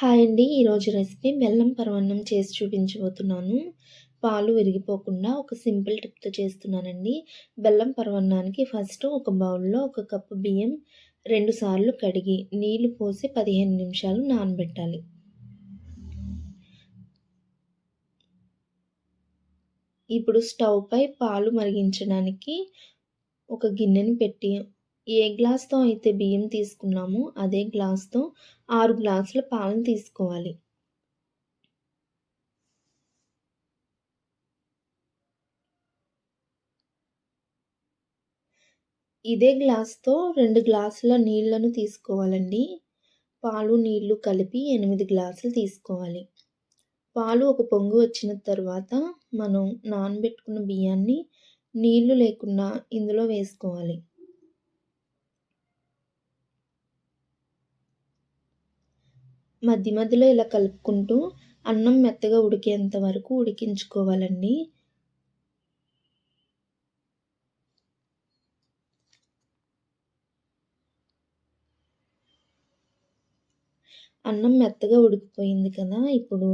Hi అండి. ఈరోజు recipe బెల్లం పరమాన్నం చేసి చూపించబోతున్నాను. పాలు విరిగిపోకుండా ఒక సింపుల్ టిప్తో చేస్తున్నానండి. బెల్లం పరమాన్నానికి ఫస్ట్ ఒక బౌల్లో ఒక కప్పు బియ్యం రెండు సార్లు కడిగి నీళ్ళు పోసి పదిహేను నిమిషాలు నానబెట్టాలి. ఇప్పుడు స్టవ్పై పాలు మరిగించడానికి ఒక గిన్నెని పెట్టి ఏ గ్లాస్తో అయితే బియ్యం తీసుకున్నామో అదే గ్లాస్తో ఆరు గ్లాసుల పాలను తీసుకోవాలి. ఇదే గ్లాస్తో రెండు గ్లాసుల నీళ్ళను తీసుకోవాలండి. పాలు నీళ్ళు కలిపి ఎనిమిది గ్లాసులు తీసుకోవాలి. పాలు ఒక పొంగు వచ్చిన తర్వాత మనం నానబెట్టుకున్న బియ్యాన్ని నీళ్ళు లేకుండా ఇందులో వేసుకోవాలి. మధ్య మధ్యలో ఇలా కలుపుకుంటూ అన్నం మెత్తగా ఉడికేంత వరకు ఉడికించుకోవాలండి. అన్నం మెత్తగా ఉడికిపోయింది కదా ఇప్పుడు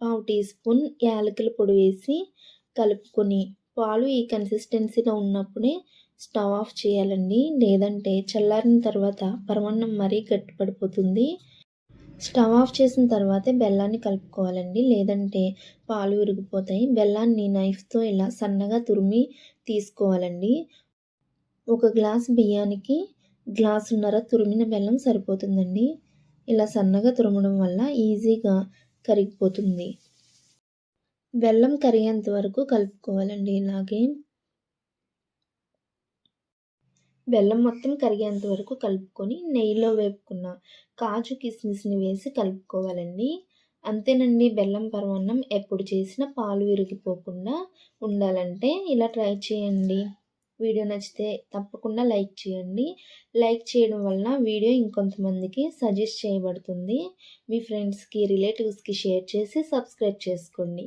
పావు టీ స్పూన్ యాలకుల పొడి వేసి కలుపుకొని పాలు ఈ కన్సిస్టెన్సీలో ఉన్నప్పుడే స్టవ్ ఆఫ్ చేయాలండి. లేదంటే చల్లారిన తర్వాత పరమాన్నం మరీ గట్టిపడిపోతుంది. స్టవ్ ఆఫ్ చేసిన తర్వాతే బెల్లాన్ని కలుపుకోవాలండి. లేదంటే పాలు విరిగిపోతాయి. బెల్లాన్ని నైఫ్తో ఇలా సన్నగా తురిమి తీసుకోవాలండి. ఒక గ్లాస్ బియ్యానికి గ్లాసున్నర తురిమిన బెల్లం సరిపోతుందండి. ఇలా సన్నగా తురమడం వల్ల ఈజీగా కరిగిపోతుంది. బెల్లం కరిగేంత వరకు కలుపుకోవాలండి ఇలాగే. బెల్లం మొత్తం కరిగేంత వరకు కలుపుకొని నెయ్యిలో వేపుకున్న కాజు కిస్మిస్ని వేసి కలుపుకోవాలండి. అంతేనండి బెల్లం పరమాన్నం ఎప్పుడు చేసినా పాలు విరిగిపోకుండా ఉండాలంటే ఇలా ట్రై చేయండి. వీడియో నచ్చితే తప్పకుండా లైక్ చేయండి. లైక్ చేయడం వల్ల వీడియో ఇంకొంతమందికి సజెస్ట్ చేయబడుతుంది. మీ ఫ్రెండ్స్కి రిలేటివ్స్కి షేర్ చేసి సబ్స్క్రైబ్ చేసుకోండి.